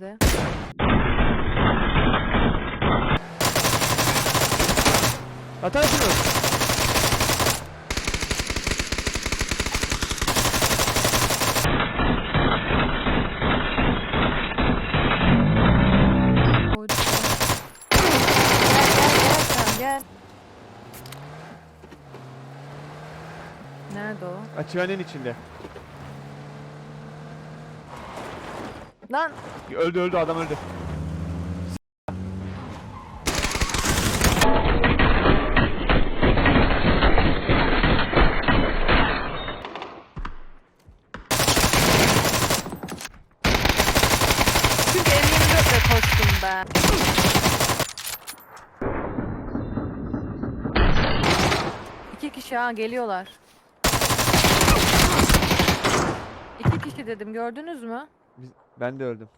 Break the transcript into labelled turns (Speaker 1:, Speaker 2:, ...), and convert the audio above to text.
Speaker 1: de.
Speaker 2: Atar şunu.
Speaker 1: Gel gel. Nerede o?
Speaker 2: Açıhanenin içinde.
Speaker 1: Lan
Speaker 2: Öldü öldü adam öldü.
Speaker 1: çünkü M24'le koştum ben. İki kişi ha geliyorlar. İki kişi dedim gördünüz mü?
Speaker 2: Biz, ben de öldüm.